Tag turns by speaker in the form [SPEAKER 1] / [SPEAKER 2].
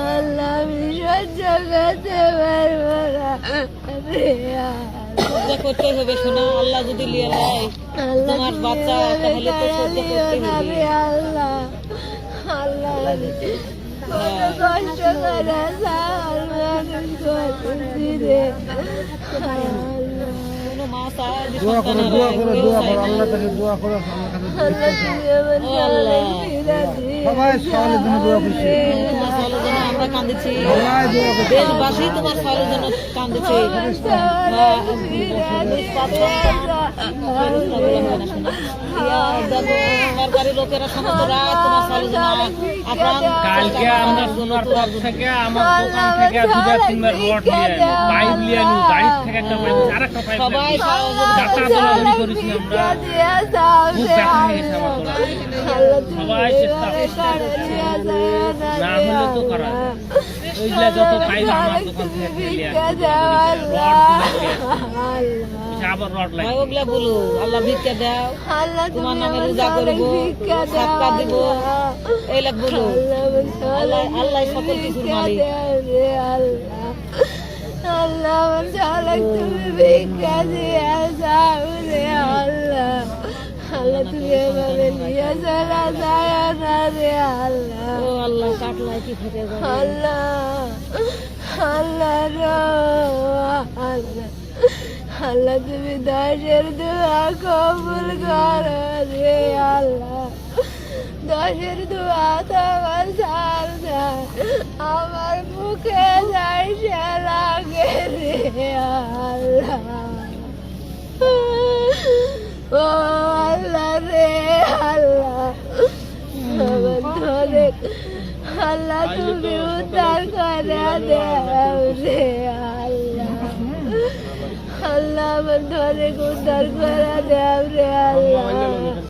[SPEAKER 1] আল্লাহ আমি সহ্য আল্লাহ
[SPEAKER 2] যদি লিয়ে নেয় তোমার বাচ্চা তাহলে তো সহ্য করতে হবে।
[SPEAKER 1] আল্লাহ আল্লাহ কষ্ট করে
[SPEAKER 3] দোয়া করো
[SPEAKER 2] সন্তান
[SPEAKER 3] দোয়া
[SPEAKER 2] হারায়,
[SPEAKER 3] করো
[SPEAKER 2] কেউ
[SPEAKER 3] দোয়া
[SPEAKER 2] চায়
[SPEAKER 3] করো
[SPEAKER 2] না।
[SPEAKER 3] আল্লাহ কাছে দোয়া করো আল্লাহ কাছে
[SPEAKER 1] আল্লাহ তুমি আমার
[SPEAKER 2] ও আল্লাহ।
[SPEAKER 1] ফিরা দিয়ে
[SPEAKER 3] সবাই সওয়ালের জন্য দোয়া করছে।
[SPEAKER 2] তোমার সালের জন্য আমরা কান্দিছি
[SPEAKER 3] সবাই দোয়া করছে।
[SPEAKER 2] দেশবাসী তোমার সালের জন্য কান্দিছে সরকারি লোকেরা সমস্ত রাত তোমার সালের জন্য
[SPEAKER 4] কালকে আমরা পক্ষ থেকে আমার দোকান থেকে দুবার তিনবার রড নিয়ে পাইপ নিয়ে
[SPEAKER 2] সবাই
[SPEAKER 4] না হলে তো করা ওইগুলা যত পাইপ আমার দোকান থেকে ফেলে আসে রড তুলে আবার রড লাগে
[SPEAKER 2] ওগুলা বলো আল্লাহ ভিক্ষা দাও। তোমার নামে রোজা করব সাতটা দিব। এইলা বলো। আল্লাহ আল্লাহ সকল কিছুর মালিক।
[SPEAKER 1] আল্লাহ আমার চালক তুমি ভিক্ষা দিয়ে যাও রে আল্লাহ। আল্লাহ তুমি এভাবে নিয়ে চলা যায় না রে আল্লাহ।
[SPEAKER 2] ও আল্লাহ কাটলাই কি যাবে?
[SPEAKER 1] আল্লাহ আল্লাহ আল্লাহ। আল্লাহ তুমি দশের দোয়া কবুল করো রে আল্লাহ। দশের দোয়া তোমার সার আমার মুখে যাইছে লাগে রে আল্লাহ ও আল্লাহ রে আল্লাহ আমার ধরে আল্লাহ তুমি উদ্ধার করে দেও রে আল্লাহ আল্লাহ আমার ধরে উদ্ধার করে দেও রে আল্লাহ